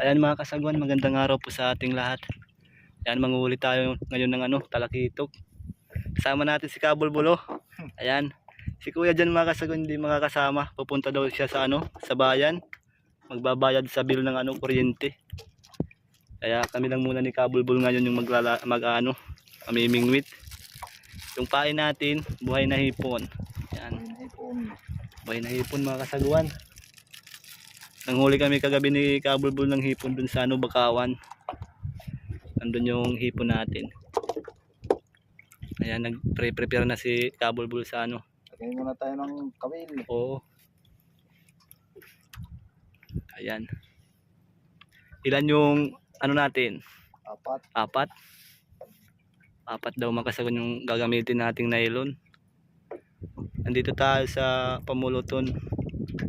Ayan mga kasagwan, magandang araw po sa ating lahat. Ayan, manguhuli tayo ngayon ng ano, talakitok. Kasama natin si Kabulbulo. Ayan, si Kuya dyan mga kasagwan hindi makakasama. Pupunta daw siya sa ano, sa bayan. Magbabayad sa bill ng ano, kuryente. Kaya kami lang muna ni Kabulbul ngayon yung maglala, mag ano, amimingwit. Yung pain natin, buhay na hipon. Ayan. Buhay na hipon mga kasagwan. Nanghuli kami kagabi ni Kabulbul ng hipon dun sa ano, Bakawan. Nandun yung hipon natin. Ayan, nag-prepare na si Kabulbul sa ano. Lagay muna tayo ng kawil. Oo. Ayan. Ilan yung ano natin? Apat. Apat? Apat daw makasagon yung gagamitin nating nylon. Nandito tayo sa Pamuluton.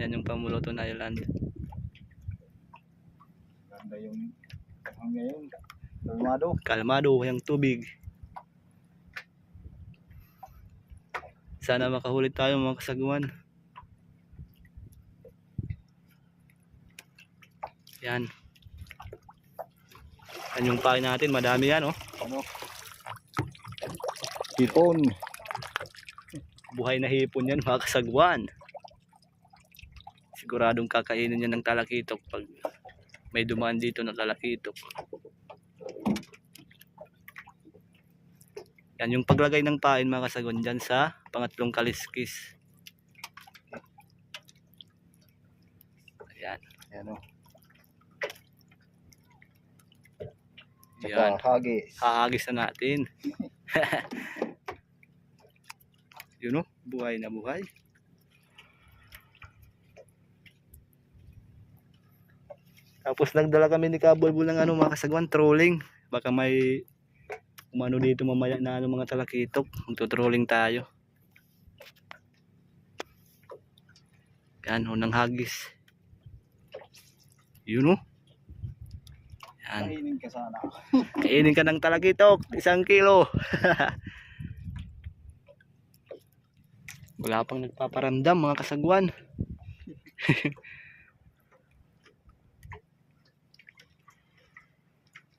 Ayan yung Pamuluton Island. Ganda yung ang ngayon. Kalmado. kalmado yung tubig sana makahuli tayo mga kasaguan yan yan yung pain natin madami yan oh Ano? Hipon. buhay na hipon yan mga kasagwan siguradong kakainin yan ng talakitok pag may dumaan dito na talakitok yan yung paglagay ng pain mga kasagwan dyan sa pangatlong kaliskis. Ayan. Yan o. yan Tsaka hagis. haagis. Na natin. Yun o buhay na buhay tapos nagdala kami ni Kabulbul ng ano mga kasagwan trolling baka may umano dito mamaya na ano mga talakitok magto-trolling tayo yan o ng hagis yun o yan Kainin ka sana. Kainin ka ng talakitok, isang kilo. Wala pang nagpaparamdam mga kasagwan.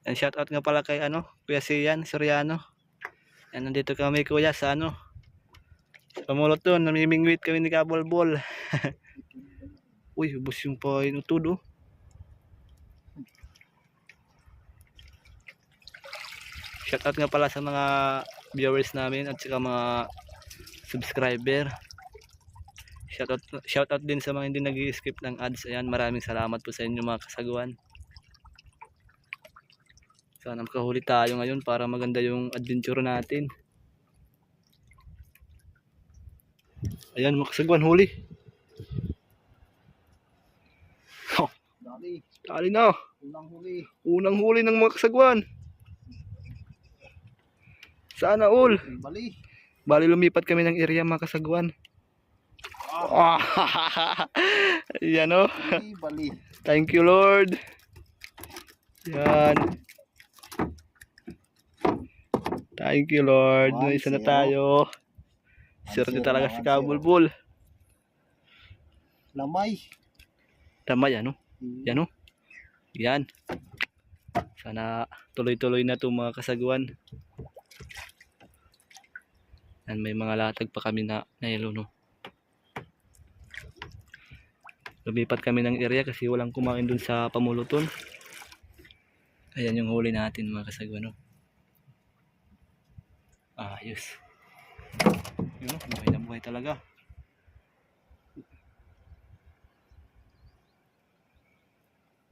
Yan shout out nga pala kay ano, Kuya Sian Soriano. Yan nandito kami kuya sa ano. Sa pamulot doon, namimingwit kami ni Kabolbol. Uy, ubos yung utod oh. Shoutout nga pala sa mga viewers namin at saka mga subscriber. Shoutout shoutout din sa mga hindi nag-skip ng ads. Ayan, maraming salamat po sa inyo mga kasaguan. Sana makahuli tayo ngayon para maganda yung adventure natin. Ayan mga kasaguan, huli. Dali. Tali na. Unang huli. Unang huli ng mga kasaguan. Sana all. Bali. Bali lumipat kami ng area mga kasaguan. Ah, Yan o. Bali. Bali. Thank you Lord. Yan. Thank you Lord. One, isa na tayo. Talaga na, si one, zero. Kabulbul. Lamay. Tama yan o. Yan o. Yan. Sana tuloy-tuloy na to mga kasaguan. Yan, may mga latag pa kami na nailo no. Lumipat kami ng area kasi walang kumain dun sa pamuluton. Ayan yung huli natin mga kasaguan no. Ayos. Yun no, buhay na buhay talaga.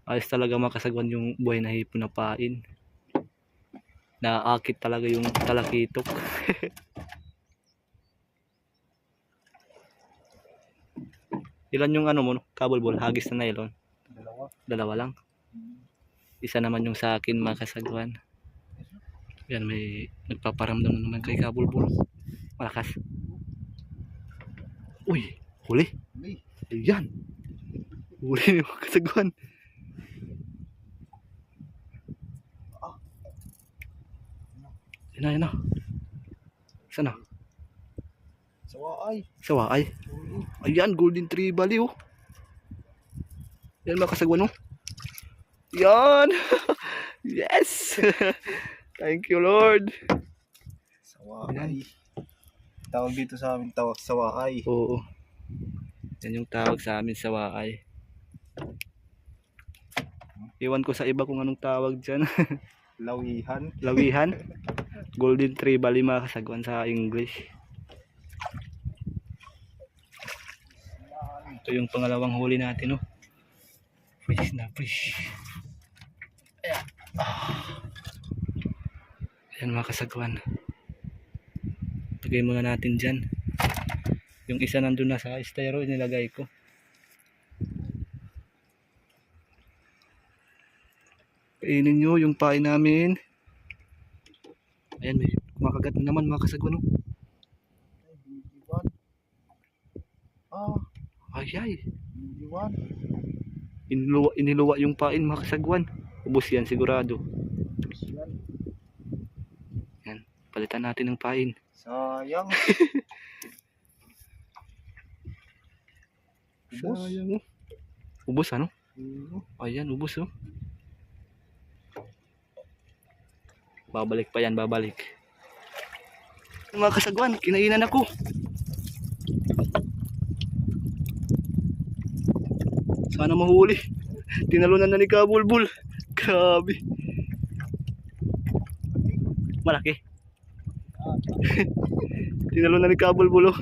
Ayos talaga makasagwan yung buhay na hipon na pain. Naakit talaga yung talakitok. Ilan yung ano mo, no? Kabulbol, hagis na nylon. Dalawa. Dalawa lang. Isa naman yung sa akin makasagwan. Yan, may nagpaparamdam na naman kay Kabulbol. Malakas. Uy, huli. Ayan. Huli yung kasagwan. Yan na, yan na. Sana? Sawaay. Sawa ay. Huli. Ayan, golden tree bali oh. Yan mga kasagwan oh. Yan! yes! Thank you, Lord. Sawakay. Tawag dito sa amin, tawag sawakay. Oo. Yan yung tawag sa amin sa Waay. Iwan ko sa iba kung anong tawag dyan. Lawihan. Lawihan. Golden Tree Bali mga kasagwan sa English. Ito yung pangalawang huli natin, oh. Fish na fish. Ayan. Ah. Ayan mga kasagwan. Lagay muna natin dyan. Yung isa nandun na sa styro, nilagay ko. Kainin nyo yung pain namin. Ayan, may kumakagat na naman mga kasagwan. oh. Ay, ay. Iniluwa, iniluwa yung pain mga kasagwan. Ubus yan sigurado. Yan. Palitan natin ng pain. Sayang. Ubus. Sayang. Ubus ano? Oo. Ayan, ubus oh. Babalik pa yan, babalik. Mga kasagwan, kinainan ako. Sana mahuli. Tinalunan na ni Kabulbul. Grabe. Malaki. Tinalunan ni Kabulbul oh.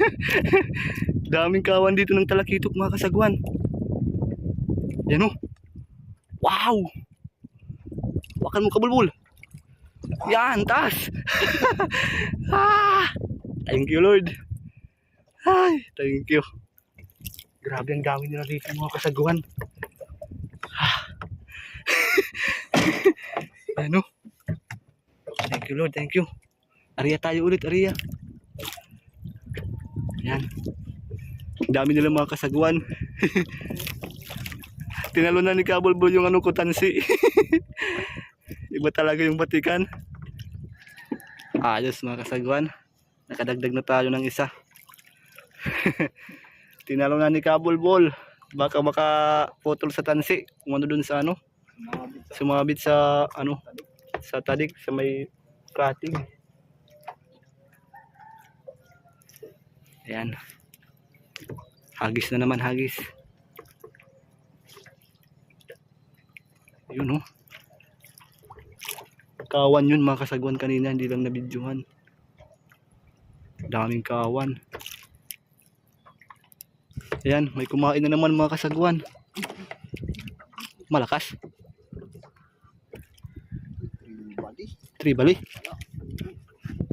Daming kawan dito ng talakitok mga kasagwan. Yan oh. Wow! Wakan mo kabulbul. Yan, taas. ah! Thank you, Lord. Ay, thank you. Grabe ang dami nila dito mga kasaguan. Ah. ano? You, Lord. Thank you. Ariya tayo ulit, Ariya. Yan. Dami nila mga kasaguan. Tinalo na ni Kabulbul yung ano ko tansi. Iba talaga yung batikan. Ayos mga kasagwan. Nakadagdag na tayo ng isa. Tinalo na ni Kabulbul. Baka makaputol sa tansi. Kung ano dun sa ano. Sumabit sa ano. Sa tadik. Sa may katig. Ayan. Hagis na naman hagis. Yun oh. Kawan yun mga kasagwan kanina, hindi lang nabidyohan. Daming kawan. Ayan, may kumain na naman mga kasagwan. Malakas. Bali. Tribali.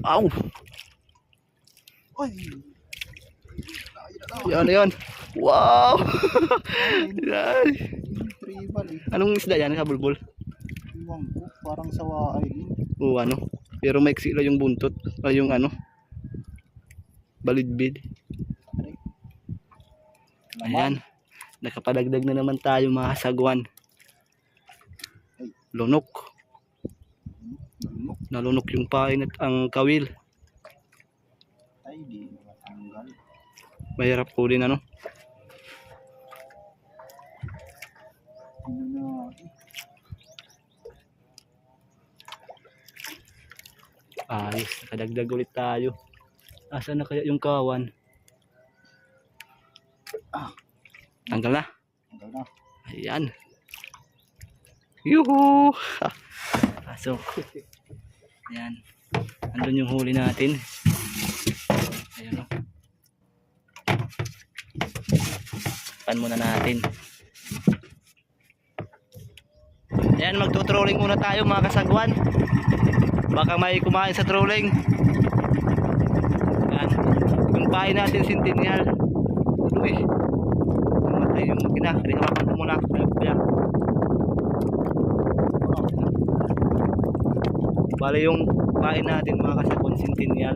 Aw! Ay! Yan, yan. Wow! Yan. Anong isda yan, kabulbul? Iwan ko. Parang sawa ay. Oo, ano. Pero maiksi lang yung buntot. Ay, yung ano. Balidbid. Ayan. Nakapadagdag na naman tayo mga kasagwan. Lunok. Lunok. Nalunok yung pain at ang kawil. Ay, di matanggal. Mahirap kulin ano. Ano na. Ayos. Nakadagdag ulit tayo. Asa na kaya yung kawan? Ah. Tanggal na. Tanggal na. Ayan. Yuhu! Pasok. Ayan. Andun yung huli natin. Ayan o. Pan muna natin. Ayan, magtutrolling muna tayo mga kasagwan. Baka may kumain sa trolling. Ayan. Yung pain natin centennial. Ano eh. Namatay yung makina. Kaya hawakan ko muna. Kaya. Bale yung pain natin mga kasagwan centennial.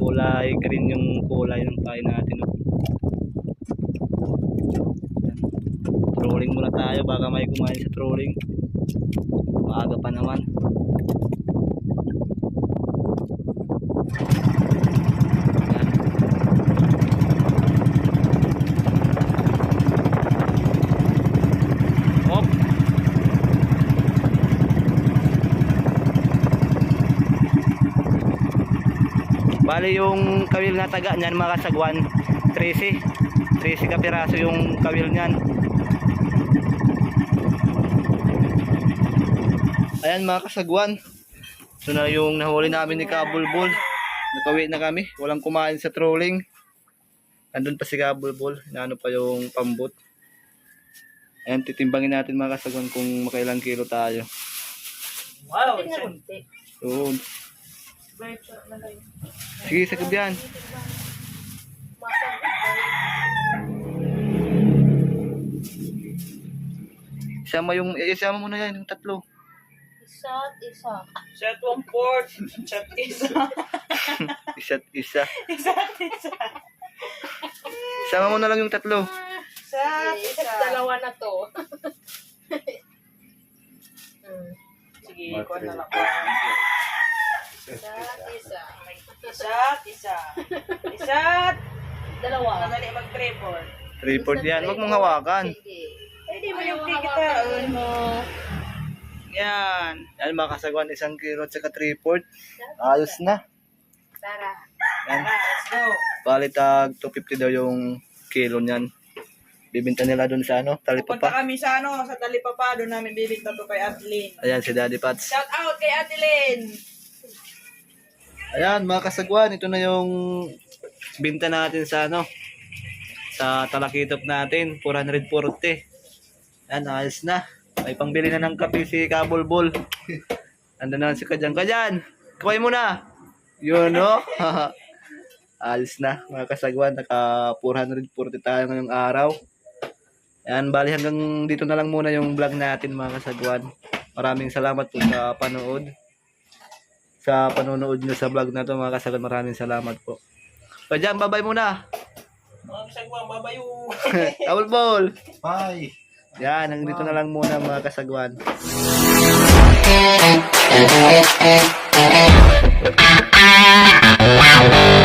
Kulay green yung kulay ng pain natin. No? Trolling muna tayo. Baka may kumain sa trolling. Maaga pa naman. Ayan. Op. Bali yung kawil nga taga niyan mga kasagwan, 13. 13 ka piraso yung kawil niyan. Ayan mga kasagwan. Ito na yung nahuli namin ni Kabulbul. Nakawi na kami. Walang kumain sa trolling. Nandun pa si Kabulbul. Inaano pa yung pambot. Ayan, titimbangin natin mga kasagwan kung makailang kilo tayo. Wow. So, sige, sakab yan. Isama yung, eh, isama mo na yan, yung tatlo. isa at isa. Set one port. Set isa. Isa't isa. Isa isa. Isama mo na lang yung tatlo. Set Isa dalawa na to. Hmm. Sige, ikaw na lang. Isa at isa. Isa't isa. Isa't. Dalawa. Madali mag-triple. Report yan, huwag mong hawakan. Pwede mo yung mo. Yan. Yan, mga kasagwan, isang kilo at saka report. Ayos na. Tara. Yan. Let's go. Bali tag 250 daw yung kilo niyan. Bibinta nila dun sa ano, Punta talipapa. kami sa ano, sa Talipapa. Doon namin bibigta to kay Adeline. Ayan, si Daddy Pats. Shout out kay Adeline. Ayan, mga kasagwan, ito na yung binta natin sa ano, sa talakitop natin, 440. Yan, ayos na. May pangbili na ng kape si Kabulbul. Ando na si Kajan. Kajan, kaway mo na. Yun, no? ayos na, mga kasagwan. Naka 440 tayo ngayong araw. Yan, bali hanggang dito na lang muna yung vlog natin, mga kasagwan. Maraming salamat po sa panood sa panonood nyo sa vlog na to mga kasagot. Maraming salamat po. So dyan, babay muna. Mga kasagwa, babayo. Tawol ball. Bye. Yan, hanggang na lang muna mga kasagwan. Wow.